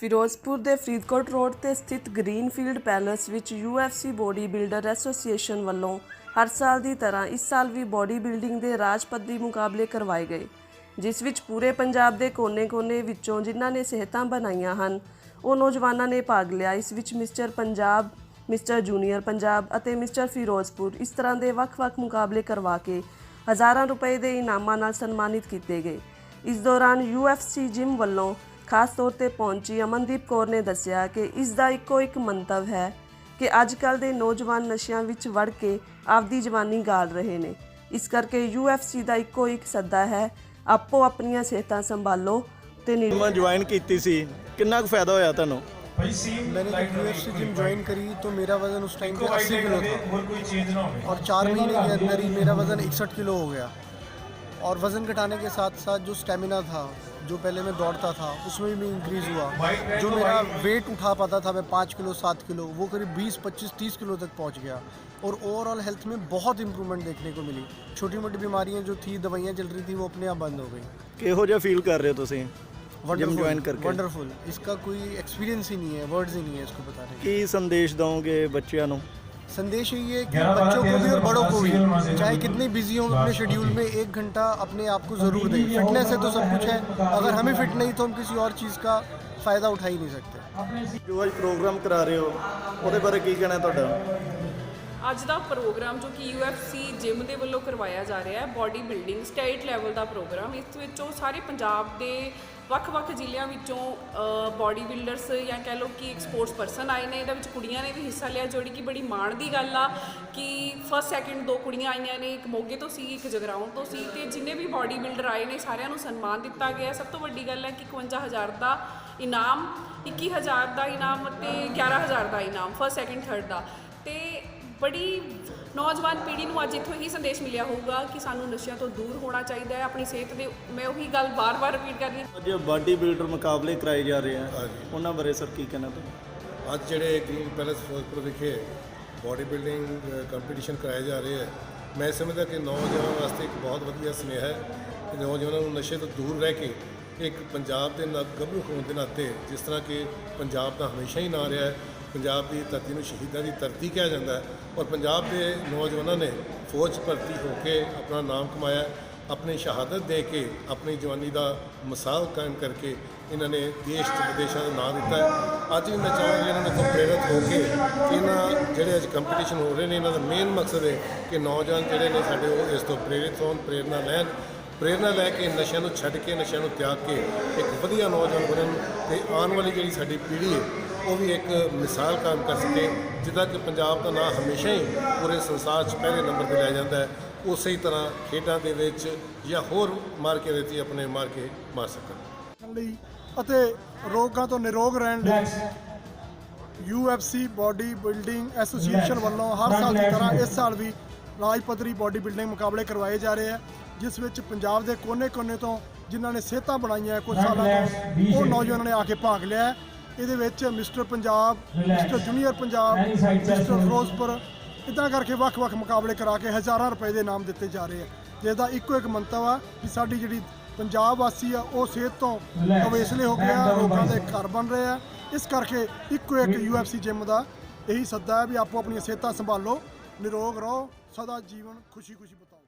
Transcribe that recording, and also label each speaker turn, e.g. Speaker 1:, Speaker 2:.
Speaker 1: ਫਿਰੋਜ਼ਪੁਰ ਦੇ ਫਰੀਦਕੋਟ ਰੋਡ ਤੇ ਸਥਿਤ ਗ੍ਰੀਨਫੀਲਡ ਪੈਲੇਸ ਵਿੱਚ UFC ਬੋਡੀ ਬਿਲਡਰ ਐਸੋਸੀਏਸ਼ਨ ਵੱਲੋਂ ਹਰ ਸਾਲ ਦੀ ਤਰ੍ਹਾਂ ਇਸ ਸਾਲ ਵੀ ਬੋਡੀ ਬਿਲਡਿੰਗ ਦੇ ਰਾਜ ਪੱਧਰੀ ਮੁਕਾਬਲੇ ਕਰਵਾਏ ਗਏ, ਜਿਸ ਵਿੱਚ ਪੂਰੇ ਪੰਜਾਬ ਦੇ ਕੋਨੇ-ਕੋਨੇ ਵਿੱਚੋਂ ਜਿਨ੍ਹਾਂ ਨੇ ਸਿਹਤਾਂ ਬਣਾਈਆਂ ਹਨ, ਉਹ ਨੌਜਵਾਨਾਂ ਨੇ ਭਾਗ ਲਿਆ। ਇਸ ਵਿੱਚ mister Punjab, mister junior Punjab ਅਤੇ ਮਿਸਟਰ ਫਿਰੋਜ਼ਪੁਰ ਇਸ ਤਰ੍ਹਾਂ ਦੇ ਵੱਖ-ਵੱਖ ਮੁਕਾਬਲੇ ਕਰਵਾ ਕੇ ਹਜ਼ਾਰਾਂ ਰੁਪਏ ਦੇ ਇਨਾਮਾਂ ਨਾਲ ਸਨਮਾਨਿਤ ਕੀਤੇ ਗਏ। ਇਸ ਦੌਰਾਨ UFC ਜਿਮ ਵੱਲੋਂ ਖਾਸ ਤੌਰ ਤੇ ਪਹੁੰਚੀ ਅਮਨਦੀਪ ਕੌਰ ਨੇ ਦੱਸਿਆ ਕਿ ਇਸ ਦਾ ਇੱਕੋ ਇੱਕ ਮੰਤਵ ਹੈ ਕਿ ਅੱਜ ਕੱਲ ਦੇ ਨੌਜਵਾਨ ਨਸ਼ਿਆਂ ਵਿੱਚ ਵੜ ਕੇ ਆਪਦੀ ਜਵਾਨੀ ਗਾਲ ਰਹੇ ਨੇ ਇਸ ਕਰਕੇ UFC ਦਾ ਇੱਕੋ ਇੱਕ ਸੱਦਾ ਹੈ ਆਪੋ ਆਪਣੀਆਂ ਸਿਹਤਾਂ ਸੰਭਾਲੋ ਤੇ ਨਿਰ
Speaker 2: ਮੈਂ ਜੁਆਇਨ ਕੀਤੀ ਸੀ ਕਿੰਨਾ ਕੁ ਫਾਇਦਾ ਹੋਇਆ ਤੁਹਾਨੂੰ
Speaker 3: मैंने जब यूएफसी जिम ज्वाइन करी तो मेरा वज़न उस टाइम पे 80 किलो था
Speaker 4: और कोई चेंज ना हो
Speaker 3: और चार महीने के अंदर ही मेरा वज़न इकसठ किलो हो गया और वज़न घटाने के साथ साथ जो स्टेमिना था जो पहले मैं दौड़ता था उसमें भी इंक्रीज़ हुआ जो मेरा वेट उठा पाता था मैं पाँच किलो सात किलो वो करीब बीस पच्चीस तीस किलो तक पहुंच गया और ओवरऑल हेल्थ में बहुत इंप्रूवमेंट देखने को मिली छोटी मोटी बीमारियां जो थी दवाइयाँ चल रही थी वो अपने आप बंद हो गई
Speaker 2: ਕਿਹੋ ਜਿਹਾ ਫੀਲ ਕਰ ਰਹੇ ਹੋ ਤੁਸੀਂ ਜਿਮ ਜੁਆਇਨ ਕਰਕੇ
Speaker 3: वंडरफुल इसका कोई एक्सपीरियंस ही नहीं है वर्ड्स ही नहीं है इसको बताने के
Speaker 2: ਕੀ ਸੰਦੇਸ਼ ਦਵੋਗੇ ਬੱਚਿਆਂ ਨੂੰ
Speaker 3: संदेश यही है कि बच्चों को भी और बड़ों को भी चाहे कितने बिजी हों अपने शेड्यूल में एक घंटा अपने आप को ज़रूर दें फिटनेस है तो सब कुछ है अगर हमें फिट नहीं तो हम किसी और चीज़ का फ़ायदा उठा ही नहीं सकते
Speaker 2: ਜੋ ਅੱਜ ਪ੍ਰੋਗਰਾਮ ਕਰਾ ਰਹੇ ਹੋ ਉਹਦੇ ਬਾਰੇ ਕੀ ਕਹਿਣਾ ਤੁਹਾਡਾ
Speaker 5: ਅੱਜ ਦਾ ਪ੍ਰੋਗਰਾਮ ਜੋ ਕਿ UFC ਜਿਮ ਦੇ ਵੱਲੋਂ ਕਰਵਾਇਆ ਜਾ ਰਿਹਾ ਹੈ ਬਾਡੀ ਬਿਲਡਿੰਗ ਸਟੇਟ ਲੈਵਲ ਦਾ ਪ੍ਰੋਗਰਾਮ ਇਸ ਵਿੱਚੋਂ ਸਾਰੇ ਪੰਜਾਬ ਦੇ ਵੱਖ-ਵੱਖ ਜ਼ਿਲ੍ਹਿਆਂ ਵਿੱਚੋਂ ਬਾਡੀ ਬਿਲਡਰਸ ਜਾਂ ਕਹਿ ਲਓ ਕਿ ਇੱਕ ਸਪੋਰਟਸ ਪਰਸਨ ਆਏ ਨੇ, ਇਹਦੇ ਵਿੱਚ ਕੁੜੀਆਂ ਨੇ ਵੀ ਹਿੱਸਾ ਲਿਆ, ਜਿਹੜੀ ਕਿ ਬੜੀ ਮਾਣ ਦੀ ਗੱਲ ਆ ਕਿ ਫਸਟ ਸੈਕਿੰਡ ਦੋ ਕੁੜੀਆਂ ਆਈਆਂ ਨੇ, ਇੱਕ ਮੋਗੇ ਤੋਂ ਸੀ, ਇੱਕ ਜਗਰਾਉਂ ਤੋਂ ਸੀ, ਤੇ ਜਿੰਨੇ ਵੀ ਬਾਡੀ ਬਿਲਡਰ ਆਏ ਨੇ, ਸਾਰਿਆਂ ਨੂੰ ਸਨਮਾਨ ਦਿੱਤਾ ਗਿਆ। ਸਭ ਤੋਂ ਵੱਡੀ ਗੱਲ ਹੈ ਕਿ 51000 ਦਾ ਇਨਾਮ 21000 ਦਾ ਇਨਾਮ ਅਤੇ 11000 ਦਾ ਇਨਾਮ ਫਸਟ ਸੈਕਿੰਡ ਥਰਡ ਦਾ। ਤੇ ਬੜੀ ਨੌਜਵਾਨ ਪੀੜ੍ਹੀ ਨੂੰ ਅੱਜ ਇੱਥੋਂ ਹੀ ਸੰਦੇਸ਼ ਮਿਲਿਆ ਹੋਊਗਾ ਕਿ ਸਾਨੂੰ ਨਸ਼ਿਆਂ ਤੋਂ ਦੂਰ ਹੋਣਾ ਚਾਹੀਦਾ ਹੈ ਆਪਣੀ ਸਿਹਤ ਦੇ ਮੈਂ ਉਹੀ ਗੱਲ ਬਾਰ-ਬਾਰ ਰਿਪੀਟ ਕਰ ਰਹੀ ਹਾਂ।
Speaker 2: ਅੱਜ ਬਾਡੀ ਬਿਲਡਰ ਮੁਕਾਬਲੇ ਕਰਾਏ ਜਾ ਰਹੇ ਆ। ਉਹਨਾਂ ਬਾਰੇ ਸਰ ਕੀ ਕਹਿਣਾ ਤੁਸੀਂ?
Speaker 6: ਅੱਜ ਜਿਹੜੇ ਗ੍ਰੀਨ ਪੈਲੇਸ ਫਿਰੋਜ਼ਪੁਰ ਵਿਖੇ ਬਾਡੀ ਬਿਲਡਿੰਗ ਕੰਪੀਟੀਸ਼ਨ ਕਰਾਏ ਜਾ ਰਹੇ ਹੈ ਮੈਂ ਸਮਝਦਾ ਕਿ ਨੌਜਵਾਨਾਂ ਵਾਸਤੇ ਇੱਕ ਬਹੁਤ ਵਧੀਆ ਸੁਨੇਹਾ ਹੈ ਕਿ ਨੌਜਵਾਨਾਂ ਨੂੰ ਨਸ਼ੇ ਤੋਂ ਦੂਰ ਰਹਿ ਕੇ ਇੱਕ ਪੰਜਾਬ ਦੇ ਨਾਲ ਗੱਭਰੂ ਹੋਣ ਦੇ ਨਾਤੇ ਜਿਸ ਤਰ੍ਹਾਂ ਕਿ ਪੰਜਾਬ ਦਾ ਹਮੇਸ਼ਾ ਹੀ ਨਾਂ ਰਿਹਾ ਹੈ ਪੰਜਾਬ ਦੀ ਧਰਤੀ ਨੂੰ ਸ਼ਹੀਦਾਂ ਦੀ ਧਰਤੀ ਕਿਹਾ ਜਾਂਦਾ ਹੈ ਔਰ ਪੰਜਾਬ ਦੇ ਨੌਜਵਾਨਾਂ ਨੇ ਫੌਜ ਭਰਤੀ ਹੋ ਕੇ ਆਪਣਾ ਨਾਮ ਕਮਾਇਆ, ਆਪਣੀ ਸ਼ਹਾਦਤ ਦੇ ਕੇ ਆਪਣੀ ਜਵਾਨੀ ਦਾ ਮਿਸਾਲ ਕਾਇਮ ਕਰਕੇ ਇਹਨਾਂ ਨੇ ਦੇਸ਼ ਤੇ ਵਿਦੇਸ਼ਾਂ ਦਾ ਨਾਮ ਦਿੱਤਾ ਹੈ। ਅੱਜ ਵੀ ਮੈਂ ਚਾਹਾਂਗਾ ਇਹਨਾਂ ਨੂੰ ਪ੍ਰੇਰਿਤ ਹੋ ਕੇ ਇਹਨਾਂ ਜਿਹੜੇ ਅੱਜ ਕੰਪੀਟੀਸ਼ਨ ਹੋ ਰਹੇ ਨੇ, ਇਹਨਾਂ ਦਾ ਮੇਨ ਮਕਸਦ ਹੈ ਕਿ ਨੌਜਵਾਨ ਜਿਹੜੇ ਨੇ ਸਾਡੇ ਉਹ ਇਸ ਤੋਂ ਪ੍ਰੇਰਿਤ ਹੋਣ ਪ੍ਰੇਰਨਾ ਲੈਣ ਪ੍ਰੇਰਨਾ ਲੈ ਕੇ ਨਸ਼ਿਆਂ ਨੂੰ ਛੱਡ ਕੇ, ਨਸ਼ਿਆਂ ਨੂੰ ਤਿਆਗ ਕੇ ਇੱਕ ਵਧੀਆ ਨੌਜਵਾਨ ਬਣਨ ਤੇ ਆਉਣ ਵਾਲੀ ਜਿਹੜੀ ਸਾਡੀ ਪੀੜ੍ਹੀ ਹੈ ਉਹ ਵੀ ਇੱਕ ਮਿਸਾਲ ਕਾਇਮ ਕਰ ਸਕੇ ਜਿੱਦਾਂ ਕਿ ਪੰਜਾਬ ਦਾ ਨਾਮ ਹਮੇਸ਼ਾ ਹੀ ਪੂਰੇ ਸੰਸਾਰ 'ਚ ਪਹਿਲੇ ਨੰਬਰ ਤੇ ਲਿਆ ਜਾਂਦਾ ਹੈ। ਉਸੇ ਹੀ ਤਰ੍ਹਾਂ ਖੇਡਾਂ ਦੇ ਵਿੱਚ ਜਾਂ ਹੋਰ ਮਾਰਕੇ ਦੇ ਵਿੱਚ ਆਪਣੇ ਮਾਰ ਕੇ ਮਾਰ ਸਕਣ।
Speaker 7: ਲਈ ਅਤੇ ਰੋਗਾਂ ਤੋਂ ਨਿਰੋਗ ਰਹਿਣ ਲਈ UFC ਬਾਡੀ ਬਿਲਡਿੰਗ ਐਸੋਸੀਏਸ਼ਨ ਵੱਲੋਂ ਹਰ ਸਾਲ ਦੀ ਤਰ੍ਹਾਂ ਇਸ ਸਾਲ ਵੀ ਰਾਜ ਪੱਧਰੀ ਬਾਡੀ ਬਿਲਡਿੰਗ ਮੁਕਾਬਲੇ ਕਰਵਾਏ ਜਾ ਰਹੇ ਆ ਜਿਸ ਵਿੱਚ ਪੰਜਾਬ ਦੇ ਕੋਨੇ-ਕੋਨੇ ਤੋਂ ਜਿਨ੍ਹਾਂ ਨੇ ਸਿਹਤਾਂ ਬਣਾਈਆਂ ਕੁਝ ਸਾਲਾਂ ਤੋਂ ਉਹ ਨੌਜਵਾਨਾਂ ਨੇ ਆ ਕੇ ਭਾਗ ਲਿਆ ਹੈ। ਇਹਦੇ ਵਿੱਚ mister Punjab mister junior Punjab mister Firozpur ਇਦਾਂ ਕਰਕੇ ਵੱਖ-ਵੱਖ ਮੁਕਾਬਲੇ ਕਰਾ ਕੇ ਹਜ਼ਾਰਾਂ ਰੁਪਏ ਦੇ ਇਨਾਮ ਦਿੱਤੇ ਜਾ ਰਹੇ ਆ। ਜਿਸ ਦਾ ਇੱਕੋ ਇੱਕ ਮੰਤਵ ਆ ਕਿ ਸਾਡੀ ਜਿਹੜੀ ਪੰਜਾਬ ਵਾਸੀ ਆ ਉਹ ਸਿਹਤ ਤੋਂ ਅਵੇਸਲੇ ਹੋ ਗਿਆ ਰੋਗਾਂ ਦੇ ਘਰ ਬਣ ਰਹੇ ਆ। ਇਸ ਕਰਕੇ ਇੱਕੋ ਇੱਕ UFC ਜਿਮ ਦਾ ਇਹੀ ਸੱਦਾ ਹੈ ਵੀ ਆਪੋ ਆਪਣੀਆਂ ਸਿਹਤਾਂ ਸੰਭਾਲੋ ਨਿਰੋਗ ਰਹੋ ਸਦਾ ਜੀਵਨ ਖੁਸ਼ੀ-ਖੁਸ਼ੀ ਬਿਤਾਓ।